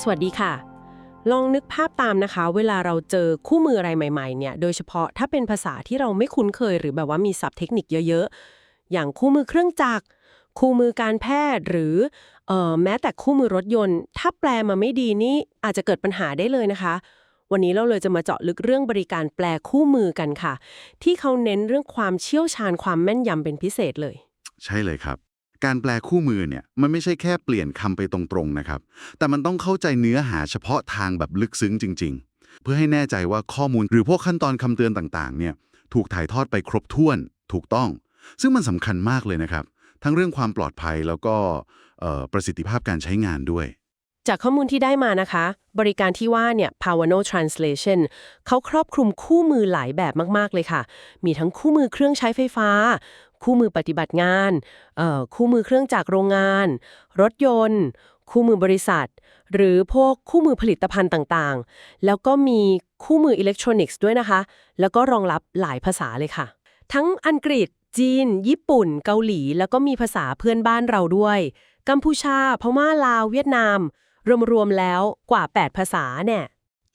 สวัสดีค่ะ ลองนึกภาพตามนะคะ เวลาเราเจอคู่มืออะไรใหม่ๆเนี่ย โดยเฉพาะถ้าเป็นภาษาที่เราไม่คุ้นเคย หรือแบบว่ามีศัพท์เทคนิคเยอะๆ อย่างคู่มือเครื่องจักร คู่มือการแพทย์หรือออแม้แต่คู่มือรถยนต์ ถ้าแปลมาไม่ดีนี่อาจจะเกิดปัญหาได้เลยนะคะวันนี้เราเลยจะมาเจาะลึกเรื่องบริการแปลคู่มือกันค่ะ ที่เขาเน้นเรื่องความเชี่ยวชาญความแม่นยำเป็นพิเศษเลย ใช่เลยครับ การแปลคู่มือเนี่ยมันไม่ใช่แค่เปลี่ยนคำไปตรงๆนะครับ แต่มันต้องเข้าใจเนื้อหาเฉพาะทางแบบลึกซึ้งจริง ๆ เพื่อให้แน่ใจว่าข้อมูลหรือพวกขั้นตอนคำเตือนต่างๆ เนี่ยถูกถ่ายทอดไปครบถ้วนถูกต้อง ซึ่งมันสำคัญมากเลยนะครับ ทั้งเรื่องความปลอดภัยแล้วก็ประสิทธิภาพการใช้งานด้วย จากข้อมูลที่ได้มานะคะ บริการที่ว่าเนี่ย Pawano Translation เขาครอบคลุมคู่มือหลายแบบมาก ๆ เลยค่ะ มีทั้งคู่มือเครื่องใช้ไฟฟ้า คู่มือปฏิบัติงาน คู่มือเครื่องจากรโรงงาน รถยนต์ คู่มือบริษัท หรือพวกคู่มือผลิตภัณฑ์ต่างๆ แล้วก็มีคู่มืออิเล็กทรอนิกส์ด้วยนะคะ แล้วก็รองรับหลายภาษาเลยค่ะ ทั้งอังกฤษ จีน ญี่ปุ่น เกาหลี แล้วก็มีภาษาเพื่อนบ้านเราด้วย กัมพูชา พม่า ลาว เวียดนาม รวมๆแล้วกว่า 8 ภาษาเนี่ย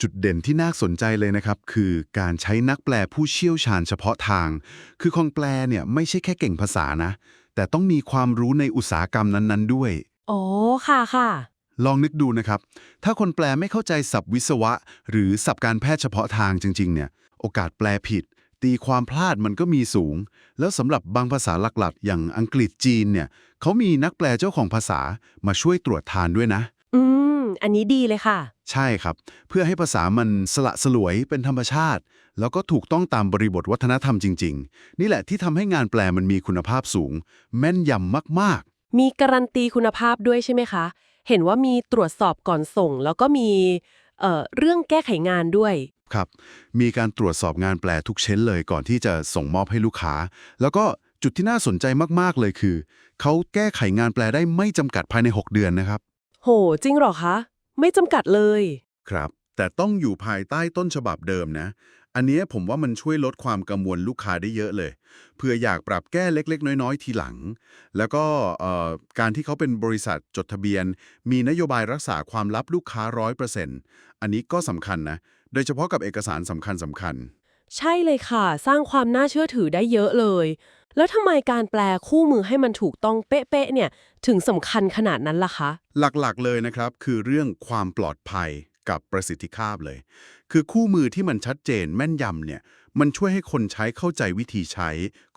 จุดเด่นที่น่าสนใจเลยนะครับ คือการใช้นักแปลผู้เชี่ยวชาญเฉพาะทาง คือคนแปลเนี่ยไม่ใช่แค่เก่งภาษานะ แต่ต้องมีความรู้ในอุตสาหกรรมนั้นๆ ด้วยอ๋อค่ะค่ะ ลองนึกดูนะครับ ถ้าคนแปลไม่เข้าใจศัพท์วิศวะ หรือศัพท์การแพทย์เฉพาะทางจริง ๆ เนี่ย โอกาสแปลผิด ตีความพลาดมันก็มีสูง แล้วสำหรับบางภาษาหลักๆ อย่างอังกฤษจีนเนี่ยเขามีนักแปลเจ้าของภาษามาช่วยตรวจทานด้วยนะ อืมอันนี้ดีเลยค่ะ ใช่ครับ เพื่อให้ภาษามันสละสลวยเป็นธรรมชาติ แล้วก็ถูกต้องตามบริบทวัฒนธรรมจริง ๆ นี่แหละที่ทำให้งานแปลมันมีคุณภาพสูง แม่นยำมากมีการันตีคุณภาพด้วยใช่ไหมคะ เห็นว่ามีตรวจสอบก่อนส่ง แล้วก็มีเอ่อเรื่องแก้ไขงานด้วยๆครับ มีการตรวจสอบงานแปลทุกเช้นเลยก่อนที่จะส่งมอบให้ลูกค้า แล้วก็จุดที่น่าสนใจมากๆเลยคือ เขาแก้ไขงานแปลได้ไม่จำกัดภายใน 6 เดือนนะครับ โห จริงเหรอคะ ไม่จำกัดเลย ครับ แต่ต้องอยู่ภายใต้ต้นฉบับเดิมนะ อันนี้ผมว่ามันช่วยลดความกังวลลูกค้าได้เยอะเลยเพื่ออยากปรับแก้เล็ก ๆ น้อย ๆ ทีหลัง แล้วก็เอ่อการที่เขาเป็นบริษัทจดทะเบียน มีนโยบายรักษาความลับลูกค้าร้อยเปอร์เซ็นต์อันนี้ก็สำคัญนะ โดยเฉพาะกับเอกสารสำคัญสำคัญ ใช่เลยค่ะ สร้างความน่าเชื่อถือได้เยอะเลย แล้วทำไมการแปลคู่มือให้มันถูกต้องเป๊ะๆเนี่ย ถึงสำคัญขนาดนั้นล่ะคะ หลักๆเลยนะครับ คือเรื่องความปลอดภัยกับประสิทธิภาพเลย คือคู่มือที่มันชัดเจนแม่นยำเนี่ย มันช่วยให้คนใช้เข้าใจวิธีใช้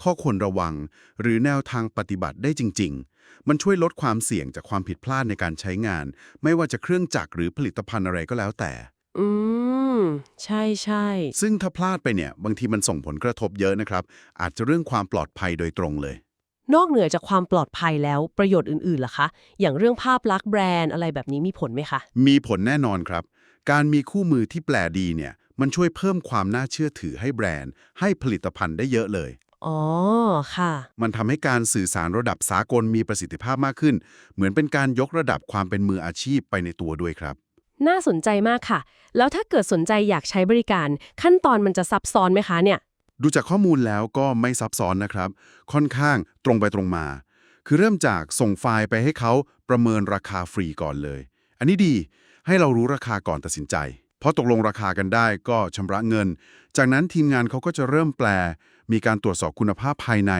ข้อควรระวัง หรือแนวทางปฏิบัติได้จริง ๆ มันช่วยลดความเสี่ยงจากความผิดพลาดในการใช้งาน ไม่ว่าจะเครื่องจักรหรือผลิตภัณฑ์อะไรก็แล้วแต่ อื ม ใช่ใช่ซึ่งถ้าพลาดไปเนี่ย บางทีมันส่งผลกระทบเยอะนะครับ อาจจะเรื่องความปลอดภัยโดยตรงเลย นอกเหนือจากความปลอดภัยแล้วประโยชน์อื่นๆล่ะคะ อย่างเรื่องภาพลักษณ์แบรนด์อะไรแบบนี้มีผลไหมคะ มีผลแน่นอนครับ การมีคู่มือที่แปลดีเนี่ย มันช่วยเพิ่มความน่าเชื่อถือให้แบรนด์ ให้ผลิตภัณฑ์ได้เยอะเลย อ๋อค่ะ มันทำให้การสื่อสารระดับสากลมีประสิทธิภาพมากขึ้น เหมือนเป็นการยกระดับความเป็นมืออาชีพไปในตัวด้วยครับ น่าสนใจมากค่ะ แล้วถ้าเกิดสนใจอยากใช้บริการ ขั้นตอนมันจะซับซ้อนไหมคะเนี่ย ดูจากข้อมูลแล้วก็ไม่ซับซ้อนนะครับ ค่อนข้างตรงไปตรงมา คือเริ่มจากส่งไฟล์ไปให้เขาประเมินราคาฟรีก่อนเลย อันนี้ดีให้เรารู้ราคาก่อนตัดสินใจพอตกลงราคากันได้ก็ชำระเงิน จากนั้นทีมงานเขาก็จะเริ่มแปล มีการตรวจสอบคุณภาพภายใน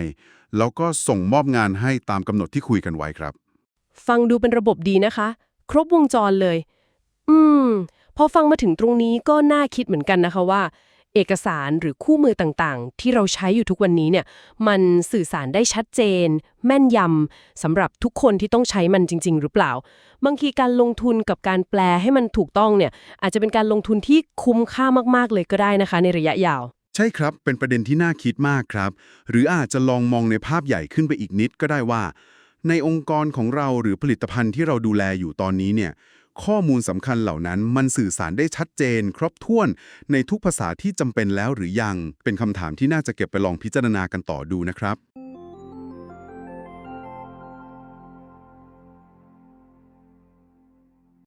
แล้วก็ส่งมอบงานให้ตามกำหนดที่คุยกันไว้ครับ ฟังดูเป็นระบบดีนะคะ ครบวงจรเลย อืม พอฟังมาถึงตรงนี้ก็น่าคิดเหมือนกันนะคะว่า เอกสารหรือคู่มือต่างๆ ที่เราใช้อยู่ทุกวันนี้เนี่ย มันสื่อสารได้ชัดเจน แม่นยำสำหรับทุกคนที่ต้องใช้มันจริง ๆ หรือเปล่า บางทีการลงทุนกับการแปลให้มันถูกต้องเนี่ย อาจจะเป็นการลงทุนที่คุ้มค่ามากๆเลยก็ได้นะคะ ในระยะยาว ใช่ครับ เป็นประเด็นที่น่าคิดมากครับ หรืออาจจะลองมองในภาพใหญ่ขึ้นไปอีกนิดก็ได้ว่า ในองค์กรของเราหรือผลิตภัณฑ์ที่เราดูแลอยู่ตอนนี้เนี่ย ข้อมูลสำคัญเหล่านั้นมันสื่อสารได้ชัดเจน ครบถ้วนในทุกภาษาที่จำเป็นแล้วหรือยัง เป็นคำถามที่น่าจะเก็บไปลองพิจารณากันต่อดูนะครับ